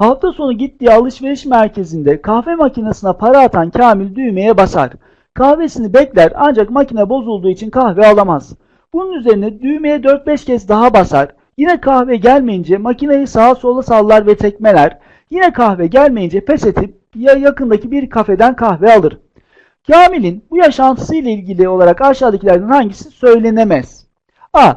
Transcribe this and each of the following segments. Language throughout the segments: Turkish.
Hafta sonu gittiği alışveriş merkezinde kahve makinesine para atan Kamil düğmeye basar. Kahvesini bekler ancak makine bozulduğu için kahve alamaz. Bunun üzerine düğmeye 4-5 kez daha basar. Yine kahve gelmeyince makineyi sağa sola sallar ve tekmeler. Yine kahve gelmeyince pes edip ya yakındaki bir kafeden kahve alır. Kamil'in bu yaşantısıyla ilgili olarak aşağıdakilerden hangisi söylenemez? A.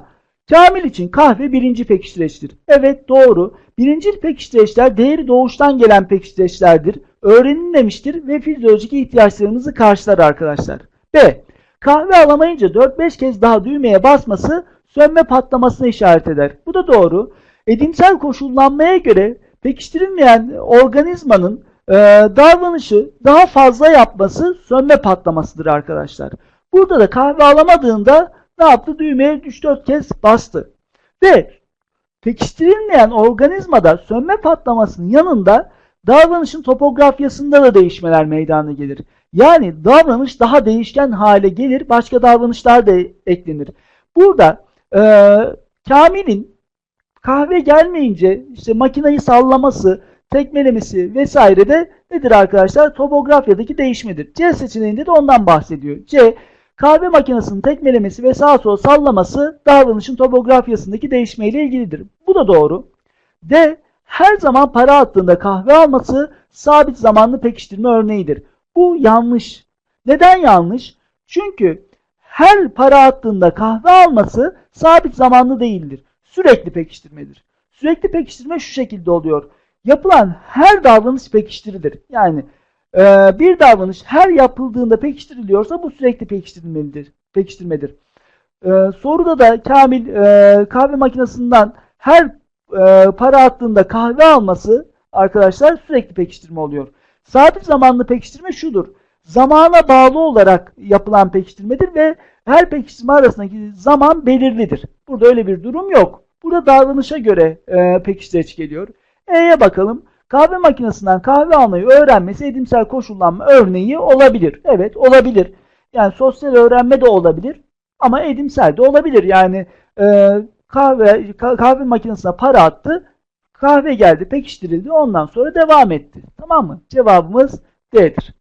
Kamil için kahve birinci pekiştireçtir. Evet doğru. Birinci pekiştireçler değeri doğuştan gelen pekiştireçlerdir. Öğrenilmemiştir ve fizyolojik ihtiyaçlarımızı karşılar arkadaşlar. B. Kahve alamayınca 4-5 kez daha düğmeye basması sönme patlamasına işaret eder. Bu da doğru. Edimsel koşullanmaya göre pekiştirilmeyen organizmanın e, davranışı daha fazla yapması sönme patlamasıdır arkadaşlar. Burada da kahve alamadığında ne yaptı? Düğmeye 3-4 kez bastı. Ve pekiştirilmeyen organizmada sönme patlamasının yanında davranışın topografyasında da değişmeler meydana gelir. Yani davranış daha değişken hale gelir, başka davranışlar da eklenir. Burada e, Kamil'in kahve gelmeyince işte makineyi sallaması, tekmelemesi vesaire de nedir arkadaşlar? Topografyadaki değişmedir. C seçeneğinde de ondan bahsediyor. C kahve makinesinin tekmelemesi ve sağa sola sallaması davranışın topografyasındaki değişmeyle ilgilidir. Bu da doğru. D her zaman para attığında kahve alması sabit zamanlı pekiştirme örneğidir. Bu yanlış. Neden yanlış? Çünkü her para attığında kahve alması sabit zamanlı değildir. Sürekli pekiştirmedir. Sürekli pekiştirme şu şekilde oluyor. Yapılan her davranış pekiştirilir. Yani e, bir davranış her yapıldığında pekiştiriliyorsa bu sürekli pekiştirilmelidir. Pekiştirmedir. E, soruda da Kamil e, kahve makinesinden her e, para attığında kahve alması arkadaşlar sürekli pekiştirme oluyor. Sabit zamanlı pekiştirme şudur. Zamana bağlı olarak yapılan pekiştirmedir ve her pekiştirme arasındaki zaman belirlidir. Burada öyle bir durum yok. Burada davranışa göre e, pekiştireç geliyor. E'ye bakalım. Kahve makinesinden kahve almayı öğrenmesi edimsel koşullanma örneği olabilir. Evet olabilir. Yani sosyal öğrenme de olabilir ama edimsel de olabilir. Yani e, kahve kahve makinesine para attı. Kahve geldi, pekiştirildi. Ondan sonra devam etti. Tamam mı? Cevabımız D'dir.